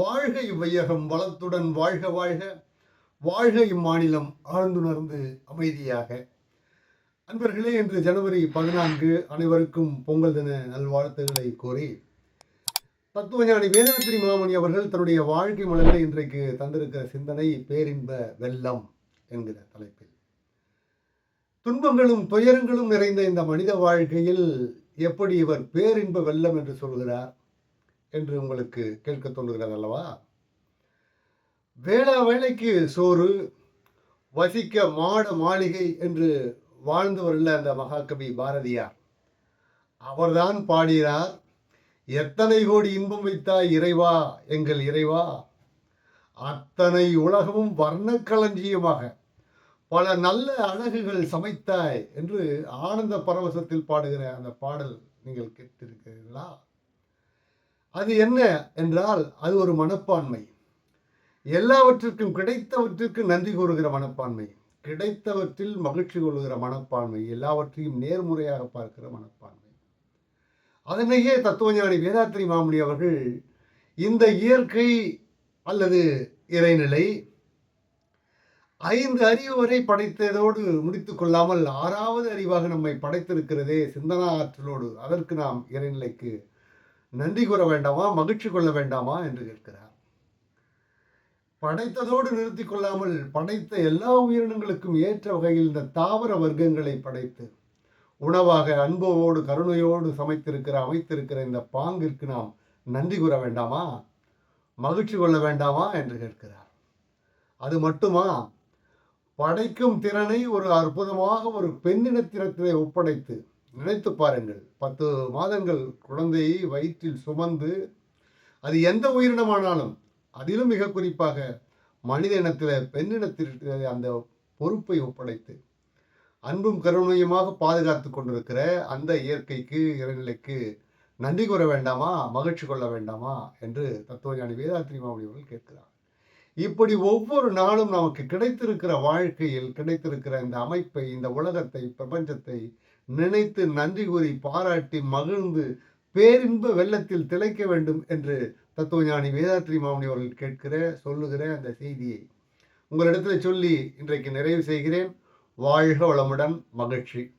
வாழ்க இவ்வையகம் வளத்துடன் வாழ்க வாழ்க. வாழ்க இம்மாநிலம் ஆழ்ந்துணர்ந்து அமைதியாக. அன்பர்களே இன்று ஜனவரி பதினான்கு அனைவருக்கும் பொங்கல் தின நல்வாழ்த்துக்களை கோரி தத்துவஞானி வேதாத்திரி மாமணி அவர்கள் தன்னுடைய வாழ்க்கை மலரில் இன்றைக்கு தந்திருக்கிற சிந்தனை பேரின்ப வெள்ளம் என்கிற தலைப்பில். துன்பங்களும் துயரங்களும் நிறைந்த இந்த மனித வாழ்க்கையில் எப்படி இவர் பேரின்ப வெள்ளம் என்று சொல்கிறார்? என்று உங்களுக்கு கேட்க தோன்றுகிறது அல்லவா? வேளா வேலைக்கு சோறு வசிக்க மாட மாளிகை என்று வாழ்ந்து வரல அந்த மகாகவி பாரதியார். அவர்தான் பாடினார் எத்தனை கோடி இன்பம் வைத்தாய் இறைவா எங்கள் இறைவா? அத்தனை உலகமும் வர்ணக்களஞ்சியமாக பல நல்ல அழகுகள் சமைத்தாய் என்று ஆனந்த பரவசத்தில் பாடுகிற அந்த பாடல் நீங்கள் கேட்டிருக்கிறீர்களா? அது என்ன என்றால் அது ஒரு மனப்பான்மை. எல்லாவற்றிற்கும் கிடைத்தவற்றிற்கு நன்றி கூறுகிற மனப்பான்மை. கிடைத்தவற்றில் மகிழ்ச்சி கொள்கிற மனப்பான்மை. எல்லாவற்றையும் நேர்முறையாக பார்க்கிற மனப்பான்மை. அதனையே தத்துவஞானி வேதாத்திரி மாமுனி அவர்கள் இந்த இயற்கை அல்லது இறைநிலை ஐந்து அறிவு வரை படைத்ததோடு முடித்து கொள்ளாமல் ஆறாவது அறிவாக நம்மை படைத்திருக்கிறதே சிந்தனா ஆற்றலோடு. அதற்கு நாம் இறைநிலைக்கு நன்றி கூற வேண்டாமா? மகிழ்ச்சி கொள்ள வேண்டாமா? என்று கேட்கிறார். படைத்ததோடு நிறுத்தி கொள்ளாமல் படைத்த எல்லா உயிரினங்களுக்கும் ஏற்ற வகையில் இந்த தாவர வர்க்கங்களை படைத்து உணவாக அன்போடு கருணையோடு சமைத்திருக்கிற அமைத்திருக்கிற இந்த பாங்கிற்கு நாம் நன்றி கூற வேண்டாமா? மகிழ்ச்சி கொள்ள வேண்டாமா? என்று கேட்கிறார். அது மட்டுமா? படைக்கும் திறனை ஒரு அற்புதமாக ஒரு பெண்ணினத்தினத்திலே ஒப்படைத்து நினைத்து பாருங்கள். பத்து மாதங்கள் குழந்தையை வயிற்றில் சுமந்து அது எந்த உயிரினமானாலும் அதிலும் மிக குறிப்பாக மனித இனத்தில் பெண்ணினத்திற்கு அந்த பொறுப்பை ஒப்படைத்து அன்பும் கருணையுமாக பாதுகாத்து கொண்டிருக்கிற அந்த இயற்கைக்கு இறைநிலைக்கு நன்றி கூற வேண்டாமா? மகிழ்ச்சி கொள்ள வேண்டாமா? என்று தத்துவஞானி வேதாத்திரி மாமணி அவர்கள் கேட்கிறார். இப்படி ஒவ்வொரு நாளும் நமக்கு கிடைத்திருக்கிற வாழ்க்கையில் கிடைத்திருக்கிற இந்த அமைப்பை இந்த உலகத்தை பிரபஞ்சத்தை நினைத்து நன்றி கூறி பாராட்டி மகிழ்ந்து பேரின்ப வெள்ளத்தில் திளைக்க வேண்டும் என்று தத்துவஞானி வேதாத்ரி மாமணி அவர்கள் கேட்கிற சொல்லுகிற அந்த செய்தியை உங்களிடத்தில் சொல்லி இன்றைக்கு நிறைவு செய்கிறேன். வாழ்க வளமுடன் மகிழ்ச்சி.